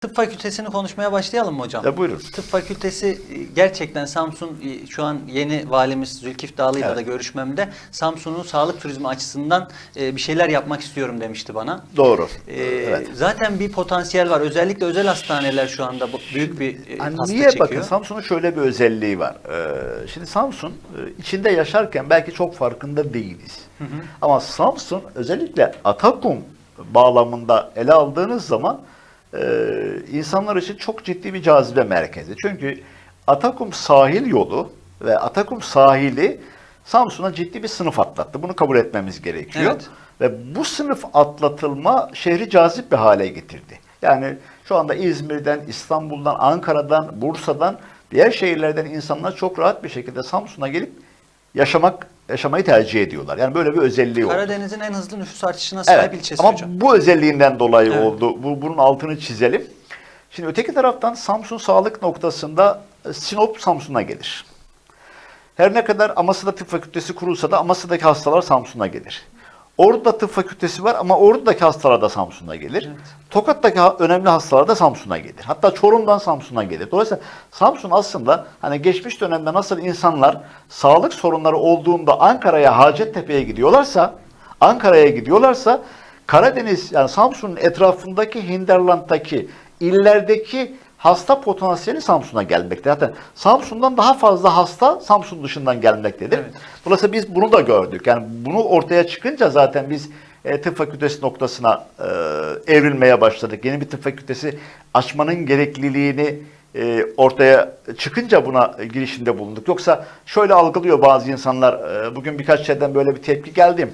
Tıp fakültesini konuşmaya başlayalım mı hocam? Ya buyurun. Tıp fakültesi e, gerçekten Samsun e, şu an yeni valimiz Zülkif Dağlı'yla Evet. da görüşmemde Samsun'un sağlık turizmi açısından e, bir şeyler yapmak istiyorum demişti bana. Doğru. E, evet. Zaten bir potansiyel var. Özellikle özel hastaneler şu anda büyük bir Hani hasta niye çekiyor. bakın Samsun'un şöyle bir özelliği var. Ee, şimdi Samsun içinde yaşarken belki çok farkında değiliz. Ama Samsun özellikle Atakum bağlamında ele aldığınız zaman e, insanlar için çok ciddi bir cazibe merkezi. Çünkü Atakum sahil yolu ve Atakum sahili Samsun'a ciddi bir sınıf atlattı. Bunu kabul etmemiz gerekiyor. Evet. Ve bu sınıf atlatılma şehri cazip bir hale getirdi. Yani şu anda İzmir'den, İstanbul'dan, Ankara'dan, Bursa'dan, diğer şehirlerden insanlar çok rahat bir şekilde Samsun'a gelip yaşamak yaşamayı tercih ediyorlar. Yani böyle bir özelliği oldu. Karadeniz'in en hızlı nüfus artışına sahip Evet. ilçesi Ama hocam. bu özelliğinden dolayı Evet. oldu. Bu, bunun altını çizelim. Şimdi öteki taraftan Samsun sağlık noktasında e, Sinop Samsun'a gelir. Her ne kadar Amasya'da tıp fakültesi kurulsa da Amasya'daki hastalar Samsun'a gelir. Ordu'da tıp fakültesi var ama Ordu'daki hastalar da Samsun'a gelir. Evet. Tokat'taki önemli hastalar da Samsun'a gelir. Hatta Çorum'dan Samsun'a gelir. Dolayısıyla Samsun aslında hani geçmiş dönemde nasıl insanlar sağlık sorunları olduğunda Ankara'ya Hacettepe'ye gidiyorlarsa, Ankara'ya gidiyorlarsa Karadeniz yani Samsun'un etrafındaki Hinterland'daki illerdeki hasta potansiyeli Samsun'a gelmekte. Zaten Samsun'dan daha fazla hasta Samsun dışından gelmektedir. Evet. Dolayısıyla biz bunu da gördük. Yani bunu ortaya çıkınca zaten biz e, tıp fakültesi noktasına e, evrilmeye başladık. Yeni bir tıp fakültesi açmanın gerekliliğini e, ortaya çıkınca buna girişimde bulunduk. Yoksa şöyle algılıyor bazı insanlar. e, bugün birkaç yerden böyle bir tepki geldi.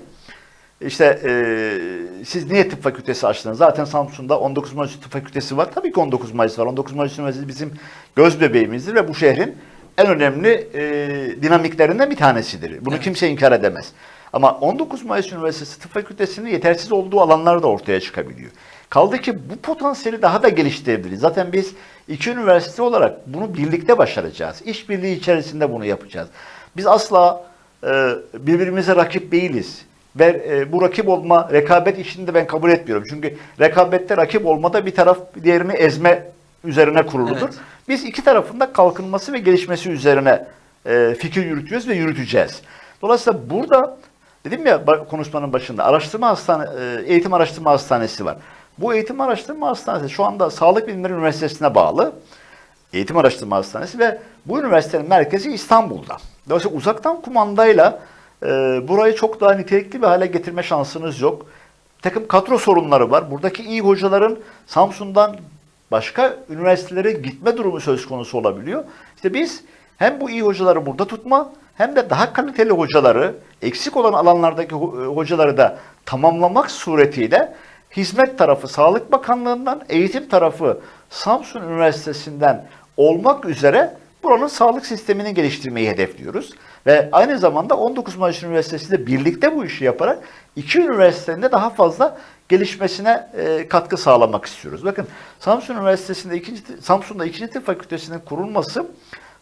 İşte e, siz niye tıp fakültesi açtınız? Zaten Samsun'da 19 Mayıs Tıp Fakültesi var. Tabii ki 19 Mayıs var. 19 Mayıs Üniversitesi bizim göz bebeğimizdir ve bu şehrin en önemli e, dinamiklerinden bir tanesidir. Bunu Evet. kimse inkar edemez. Ama 19 Mayıs Üniversitesi Tıp Fakültesi'nin yetersiz olduğu alanlar da ortaya çıkabiliyor. Kaldı ki bu potansiyeli daha da geliştirebiliriz. Zaten biz iki üniversite olarak bunu birlikte başaracağız. İşbirliği içerisinde bunu yapacağız. Biz asla e, birbirimize rakip değiliz. Ve e, bu rakip olma, rekabet işini de ben kabul etmiyorum. Çünkü rekabette rakip olmada bir taraf diğerini ezme üzerine kuruludur. Evet. Biz iki tarafın da kalkınması ve gelişmesi üzerine e, fikir yürütüyoruz ve yürüteceğiz. Dolayısıyla burada dedim ya konuşmanın başında araştırma hastane, e, eğitim araştırma hastanesi var. Bu eğitim araştırma hastanesi şu anda Sağlık Bilimleri Üniversitesi'ne bağlı. Eğitim Araştırma Hastanesi ve bu üniversitenin merkezi İstanbul'da. Dolayısıyla uzaktan kumandayla e, burayı çok daha nitelikli bir hale getirme şansınız yok. Takım kadro sorunları var. Buradaki iyi hocaların Samsun'dan başka üniversitelere gitme durumu söz konusu olabiliyor. İşte biz hem bu iyi hocaları burada tutma hem de daha kaliteli hocaları, eksik olan alanlardaki ho- hocaları da tamamlamak suretiyle hizmet tarafı Sağlık Bakanlığı'ndan, eğitim tarafı Samsun Üniversitesi'nden olmak üzere buranın sağlık sistemini geliştirmeyi hedefliyoruz. Ve aynı zamanda 19 Mayıs Üniversitesi ile birlikte bu işi yaparak iki üniversitenin de daha fazla gelişmesine e, katkı sağlamak istiyoruz. Bakın Samsun Üniversitesi'nde ikinci, Samsun'da ikinci tıp fakültesinin kurulması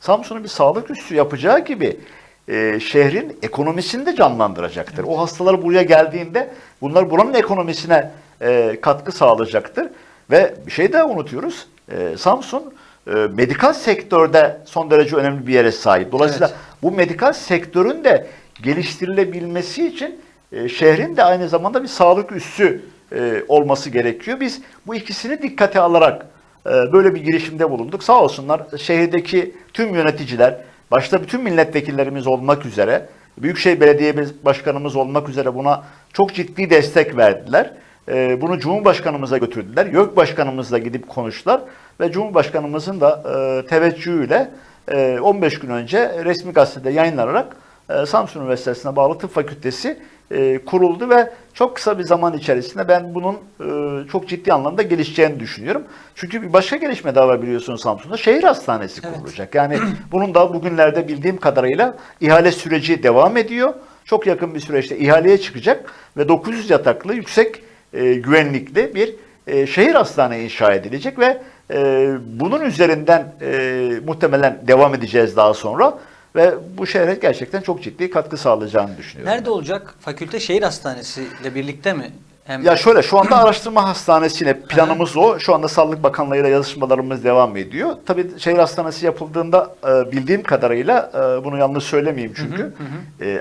Samsun'u bir sağlık üssü yapacağı gibi e, şehrin ekonomisini de canlandıracaktır. O hastalar buraya geldiğinde bunlar buranın ekonomisine e, katkı sağlayacaktır. Ve bir şey daha unutuyoruz. E, Samsun e, medikal sektörde son derece önemli bir yere sahip. Dolayısıyla Evet. bu medikal sektörün de geliştirilebilmesi için e, şehrin de aynı zamanda bir sağlık üssü e, olması gerekiyor. Biz bu ikisini dikkate alarak e, böyle bir girişimde bulunduk. Sağ olsunlar şehirdeki tüm yöneticiler, başta bütün milletvekillerimiz olmak üzere, Büyükşehir Belediye Başkanımız olmak üzere buna çok ciddi destek verdiler. E, Bunu Cumhurbaşkanımıza götürdüler. YÖK Başkanımızla gidip konuştular ve Cumhurbaşkanımızın da e, teveccühüyle e, 15 gün önce resmi gazetede yayınlanarak e, Samsun Üniversitesi'ne bağlı tıp fakültesi e, kuruldu ve çok kısa bir zaman içerisinde ben bunun e, çok ciddi anlamda gelişeceğini düşünüyorum. Çünkü bir başka gelişme daha var biliyorsunuz Samsun'da. Şehir hastanesi Evet. kurulacak. Yani bunun da bugünlerde bildiğim kadarıyla ihale süreci devam ediyor. Çok yakın bir süreçte ihaleye çıkacak ve 900 yataklı yüksek e, güvenlikli bir e, şehir hastane inşa edilecek ve e, bunun üzerinden e, muhtemelen devam edeceğiz daha sonra ve bu şehre gerçekten çok ciddi katkı sağlayacağını düşünüyorum. Nerede olacak? Fakülte şehir hastanesi ile birlikte mi Hem Ya şöyle şu anda araştırma hastanesine planımız o. Şu anda Sağlık Bakanlığı'yla yazışmalarımız devam ediyor. Tabii şehir hastanesi yapıldığında e, bildiğim kadarıyla e, bunu yanlış söylemeyeyim çünkü.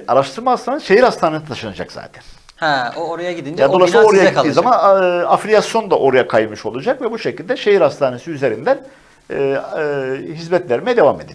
araştırma hastanesi şehir hastanesine taşınacak zaten. Ha, o oraya gidince Ya o dolayısıyla bina oraya size gittiği kalacak. zaman e, afiliasyon da oraya kaymış olacak ve bu şekilde şehir hastanesi üzerinden e, e, hizmet vermeye devam edilecek.